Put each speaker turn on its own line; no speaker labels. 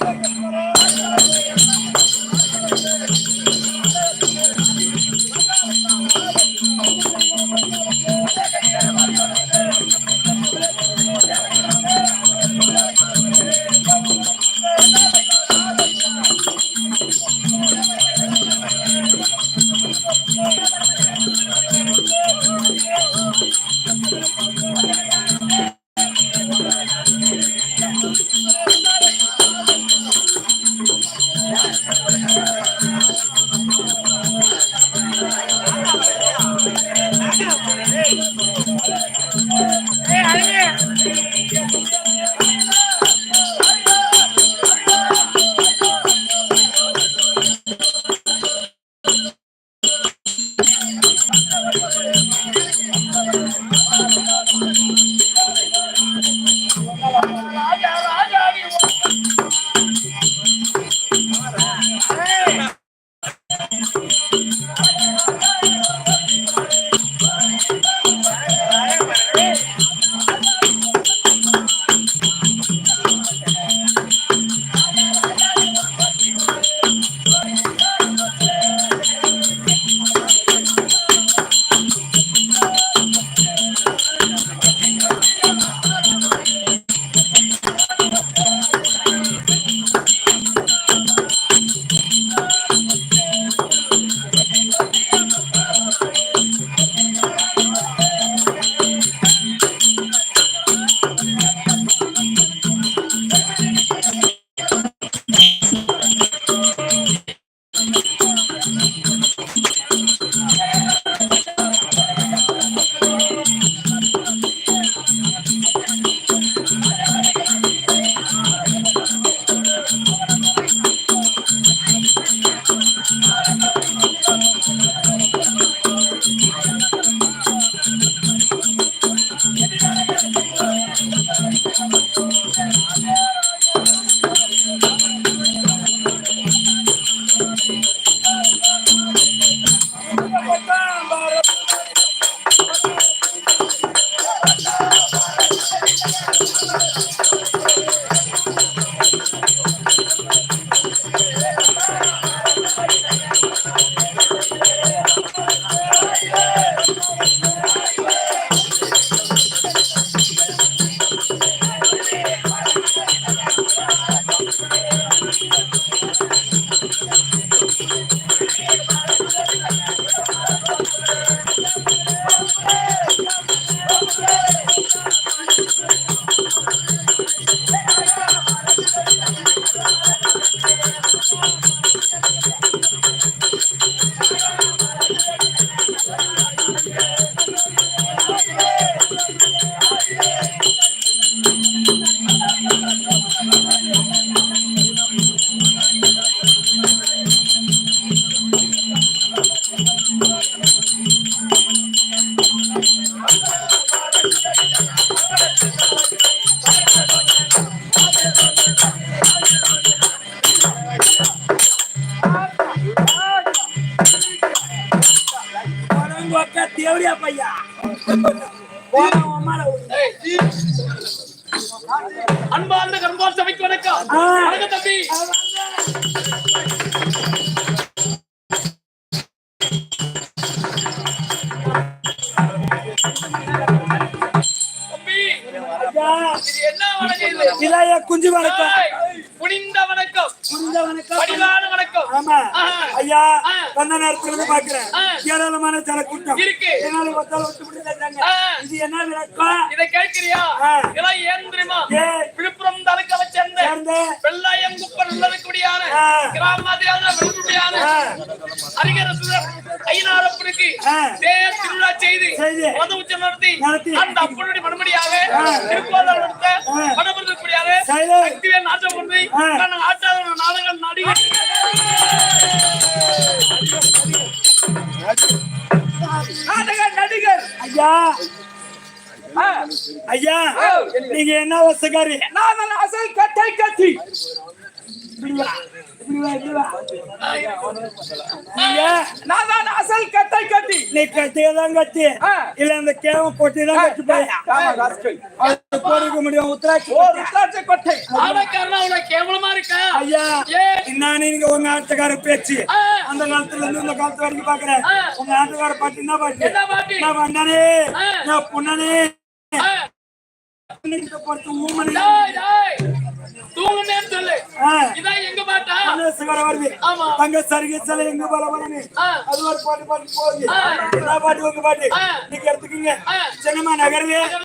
Thank you. ஒக்க 何だ? தேவடியா பையா
அன்பார்ந்த கரும்பால் சபைக்கு வணக்கம். வணக்கம் தம்பி.
இளைய குஞ்சு வணக்கம்
புனிந்த வணக்கம்
குஞ்ச வணக்கம்
பணிவான வணக்கம்
ஆமா. ஐயா. கொஞ்ச நேரத்துல இருந்து பாக்குறேன். ஏராளமான கூட்டம்
இருக்கு.
என்னால ஒத்தால ஒத்து முடியலங்க
ஆ.
இது என்ன விளக்கம்
இதை கேட்கிறியா. இதெல்லாம் ஏன் தெரியுமா? விழுப்புரம் தாலுக்காவை சேர்ந்த வெள்ளாயம் குப்பர் உள்ளதுக்குடியான
ஆ.
கிராமத்தியான
ஆ.
அறிஞரசுதர். தேர் திருவிழா செய்து. மத உச்சம் நடத்தி. அந்த அப்பனுடைய மறுபடியாக
ஆ.
திருக்கோவில் நடத்த
செய்து.
சக்திவேல் நாட்டம்
ஆ.
நான் ஆட்டாத நாடகம் நடிகர் நாடக நடிகர்
ஐயா. ஐயா. நீங்க என்ன வசகாரி
நான் அசல் கட்டை கட்டி
இப்படி வா, இப்படி வா, இப்படி வா. நீங்க
நான் தான் அசல் கட்டை கட்டி
நீ கட்டியதான் கட்டி
ஆ.
இல்ல அந்த கேவம் போட்டி தான் கட்டி போயா போடுக்க முடியும் உத்தராட்சி
கொட்டை கேவலமா இருக்கா
ஐயா? என்ன நீங்க உங்க ஆட்டக்கார பேச்சு. அந்த காலத்துல இருந்து இந்த காலத்து வரைக்கும் பாக்குறேன். உங்க ஆட்டக்கார பாட்டு என்ன பாட்டு? நான் வந்தானே. நான் பொண்ணனே
டேய், டேய். தூங்குனேன்னு சொல்லு பாட்டா
மனசுகார வருது
ஆமா.
தங்க சரிகை சிலை எங்க பல பலனு
ஆ.
அது ஒரு பாட்டு பாட்டு போகுது
ஆ.
நான் பாட்டு உங்க பாட்டு
ஆ.
நீங்க எடுத்துக்கீங்க
ஆ.
சின்னமா நகர்வே